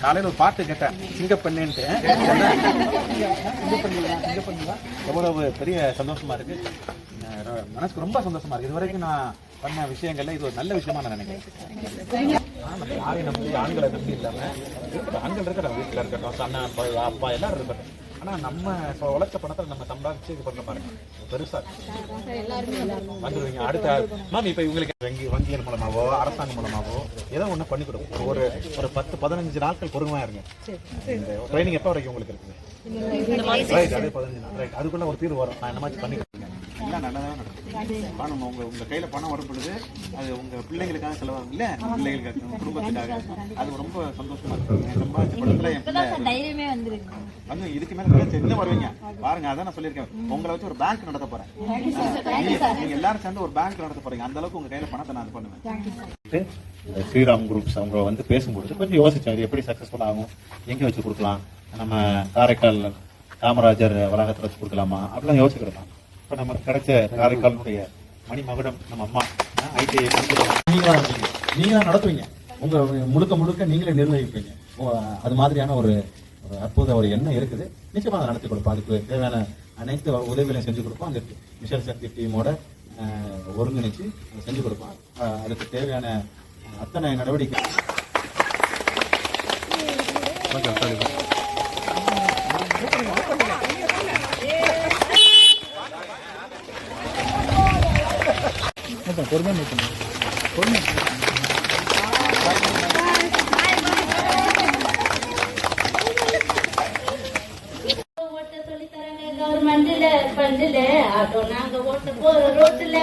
காலையில ஒரு பாட்டு கேட்டேன் சிங்கப்பண்ணுன்ட்டு சிங்கப்பண்ணியா எவ்வளவு பெரிய சந்தோஷமா இருக்கு மனசுக்கு ரொம்ப சந்தோஷமா இருக்கு இது வரைக்கும் நான் பண்ண விஷயங்கள்ல இது ஒரு நல்ல விஷயமா நான் நினைக்கிறேன். யாரையும் நம்பி ஆண்களை நம்பி இல்லாம இருக்கட்டும் ஆண்கள் இருக்கட்டும் வீட்டுல இருக்கட்டும் அண்ணா அப்பா அப்பா எல்லாரும் இருக்கட்டும். ஆனா நம்ம இப்ப உழைச்ச பணத்தை நம்ம சம்பாதிச்சு இது பண்ண பாருங்க. பெருசா இருக்கு. எல்லாருமே நல்லா இருக்கும் வந்துருவீங்க. அடுத்த மேம் இப்ப இவங்களுக்கு வங்கி வங்கியின் மூலமாவோ அரசாங்கம் மூலமாவோ ஏதோ ஒண்ணு பண்ணி கொடுக்கும் ஒரு ஒரு பத்து பதினஞ்சு நாட்கள் பொறுமையா இருங்க. இந்த ட்ரைனிங் எப்போ வரைக்கும் உங்களுக்கு இருக்குது? ரைட் அதே பதினஞ்சு நாள். ரைட் அதுக்குள்ள ஒரு தீர்வு வரும். நான் என்னமாச்சும் பண்ணி எல்லாம் நல்லதாக நடக்கும் பணம் உங்க உங்க கையில பணம் வரும் பொழுது அது உங்க பிள்ளைங்களுக்காக செலவாகும். இல்ல பிள்ளைகளுக்காக உங்க குடும்பத்துக்காக. அது ரொம்ப சந்தோஷமா இருக்கும் சம்பாதிச்ச பணத்துல என் பிள்ளை வந்து இதுக்கு மேல தெரிஞ்ச வருவீங்க. பாருங்க அதான் நான் சொல்லியிருக்கேன். உங்களை வச்சு ஒரு பேங்க் நடத்த போறேன். நீங்க- நீங்க எல்லாரும் சேர்ந்து ஒரு பேங்க் நடத்த போறீங்க. அந்த அளவுக்கு உங்க கையில பணத்தை நான் இது பண்ணுவேன். இந்த ஸ்ரீராம் குரூப்ஸ் அவங்க வந்து பேசும்பொழுது கொஞ்சம் யோசிச்சேன் இது எப்படி சக்சஸ்ஃபுல் ஆகும்? எங்க வச்சு கொடுக்கலாம்? நம்ம காரைக்கால் காமராஜர் வளாகத்தில் வச்சு கொடுக்கலாமா? அப்படிலாம் யோசிக்கிறோம் இப்போ நமக்கு கிடைச்ச காரைக்காலுடைய மணிமகுடம் நம்ம அம்மா ஐடிஐ நீங்களா இருப்பீங்க நீங்களா நடத்துவீங்க? உங்க முழுக்க முழுக்க நீங்களே நிர்வகிப்பீங்க அது மாதிரியான ஒரு ஒரு அற்புத ஒரு எண்ணம் இருக்குது. நிச்சயமாக அதை நடத்தி கொடுப்போம். அதுக்கு தேவையான அனைத்து உதவிகளையும் செஞ்சு கொடுப்போம். அந்த மிஷன் சக்தி டீமோட ஒருங்கிணைச்சு செஞ்சு கொடுப்போம். அதுக்கு தேவையான அத்தனை நடவடிக்கை ஓட்ட பொறுமையாக தராங்க கவர்மெண்ட்ல ஃபண்டுல ஆட்டோ நாங்க ஓட்ட போற ரோட்டுல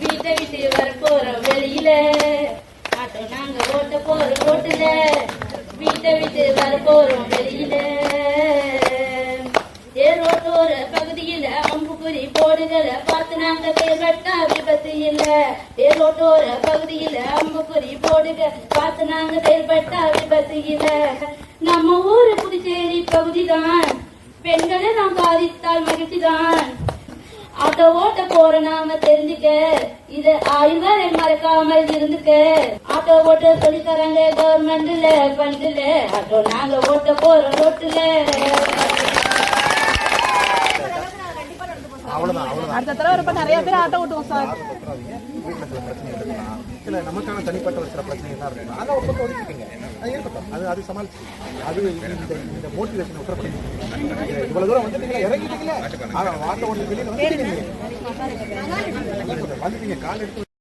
வீட்டை விட்டு வர போறோம் வெளியில ஆட்டோ நாங்க ஓட்ட போற ரோட்டுல வீட்டை விட்டு வர போறோம் வெளியில ஏ ரோட்டோர பகுதியில அம்புக்குறி போடுகளை பார்த்து நாங்க பேர் வெட்டா இல்ல ஏ பகுதியில அம்புக்குறி போடுக பார்த்து நாங்க செயல்பட்டா விபத்து இல்ல நம்ம ஊரு புதுச்சேரி பகுதிதான். பெண்களை நாம் பாதித்தால் மகிழ்ச்சிதான். ஆட்டோ ஓட்ட போற நாம தெரிஞ்சுக்க. இத ஆயுள்வரை மறக்காமல் இருந்துக்க. ஆட்டோ ஓட்ட சொல்லி தராங்க கவர்மெண்ட்ல ஃபண்டுல ஆட்டோ நாங்க ஓட்ட போற ரோட்டுல. அடுத்த தடவை வரப்ப நிறைய பேர் ஆட்டோ ஓட்டுவோம் சார். இல்ல நமக்கான தனிப்பட்ட ஒரு சில பிரச்சனைகள் தான் இருக்கும். அதை ஒரு பக்கம் ஒதுக்கிப்பீங்க அது இருக்கட்டும் அது அது சமாளிச்சு. அது இந்த இந்த மோட்டிவேஷன் விட்டுறப்படுங்க இவ்வளவு தூரம் வந்துட்டீங்களா இறங்கிட்டீங்களா. ஆனா வாட்ட ஓட்டு வெளியில வந்துட்டீங்க. வந்துட்டீங்க. கால் எடுத்து